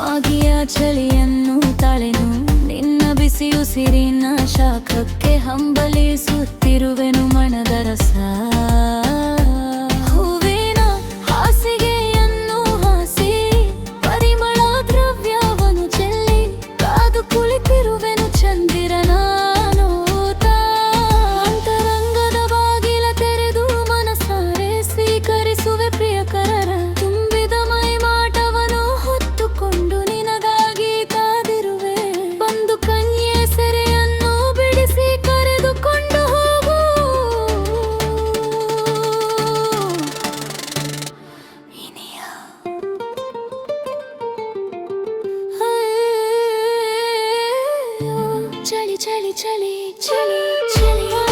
ಬಾಗಿಯ ಚಳಿಯನ್ನು ತಳೆನು ನಿನ್ನ ಬಿಸಿಯುಸಿರಿನ ಶಾಖಕ್ಕೆ ಹಂಬಲಿಸುತ್ತಿರುವೆನು ಮನದರಸ चले चले चले चले